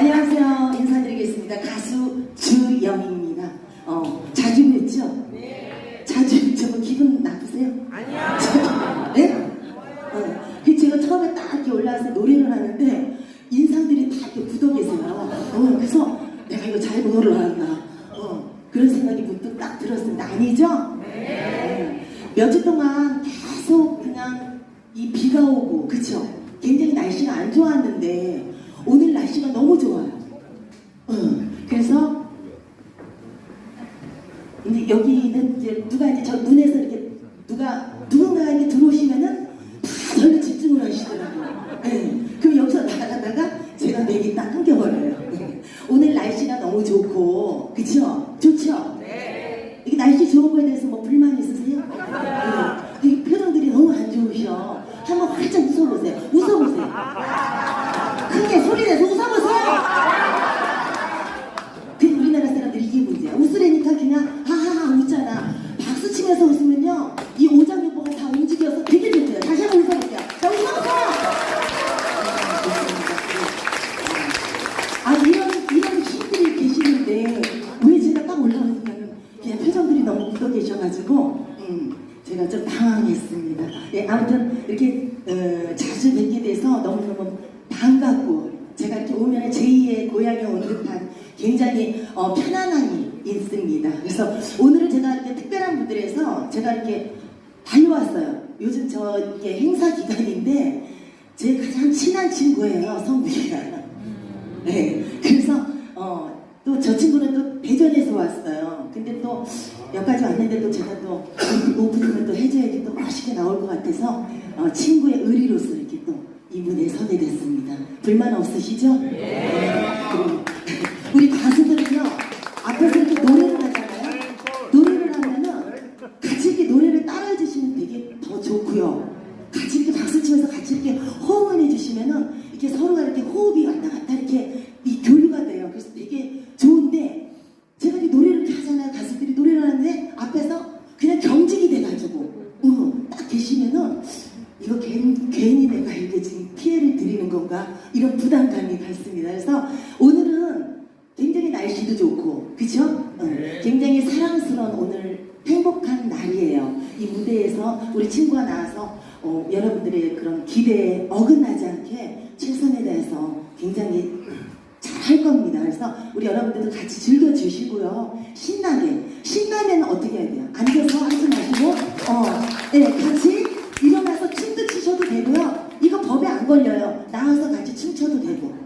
안녕하세요. 인사드리겠습니다. 가수 주영입니다. 어, 자주 뵙죠? 네. 자주 뵙죠? 뭐 기분 나쁘세요? 아니요. 네? 어, 그 제가 처음에 딱 이렇게 올라와서 노래를 하는데 인상들이 다 이렇게 굳어 계세요. 어, 그래서 내가 이거 잘못 올라왔나. 어, 그런 생각이 문득 딱 들었습니다. 아니죠? 네. 몇 주 동안 계속 그냥 이 비가 오고, 그쵸? 굉장히 날씨가 안 좋았는데 오늘 날씨가 너무 좋아요. 응. 그래서 근데 여기는 이제 누가 이제 저 눈에서 이렇게 누가 누군가가 이렇게 들어오시면은 다 저를 집중을 하시더라고요. 네. 그럼 여기서 나가다가 제가 맥이 딱 끊겨버려요. 네. 오늘 날씨가 너무 좋고 그쵸? 좋죠? 네. 이게 날씨 좋은 거에 대해서 뭐 불만 있으세요? 네. 이 표정들이 너무 안 좋으셔. 한번 활짝 웃어보세요. 웃어보세요. 크게 소리 내서 웃어보세요. 예, 아무튼 이렇게 어, 자주 뵙게 돼서 너무너무 반갑고 제가 이렇게 오면 제2의 고향에 온 듯한 굉장히 어, 편안함이 있습니다. 그래서 오늘은 제가 이렇게 특별한 분들에서 제가 이렇게 달려왔어요. 요즘 저 이게 행사 기간인데 제 가장 친한 친구예요, 성국이가. 네, 그래서 어, 또 저 친구는 또 대전에서 왔어요. 근데 또 여기까지 왔는데 또 제가 또 오프닝 나올 것 같아서 어, 친구의 의리로서 이렇게 또 이 무대에 서게 됐습니다. 불만 없으시죠? 네. 우리 가수들은요 앞에서 이렇게 노래를 하잖아요. 노래를 하면은 같이 이렇게 노래를 따라해 주시면 되게 더 좋고요. 같이 이렇게 박수 치면서 같이 이렇게 호응을 해주시면은 이렇게 서로가 이렇게 호흡이 왔다 갔다 이렇게 이 교류가 돼요. 그래서 되게 좋은데 제가 이렇게 노래를 이렇게 하잖아요. 가수들이 노래를 하는데 앞에서 그냥 경직이 돼가지고 응, 딱 계시면은 이거 괜, 괜히 내가 이게 지금 피해를 드리는 건가 이런 부담감이 갔습니다. 그래서 오늘은 굉장히 날씨도 좋고 그죠? 응, 굉장히 사랑스러운 오늘 행복한 날이에요. 이 무대에서 우리 친구가 나와서 어, 여러분들의 그런 기대에 어긋나지 않게 최선에 다해서 굉장히 잘 할 겁니다. 그래서 우리 여러분들도 같이 즐겨주시고요. 신나게. 신나면 어떻게 해야 돼요? 앉아서 하지 마시고, 어, 네, 같이 일어나서 춤도 추셔도 되고요. 이거 법에 안 걸려요. 나와서 같이 춤춰도 되고.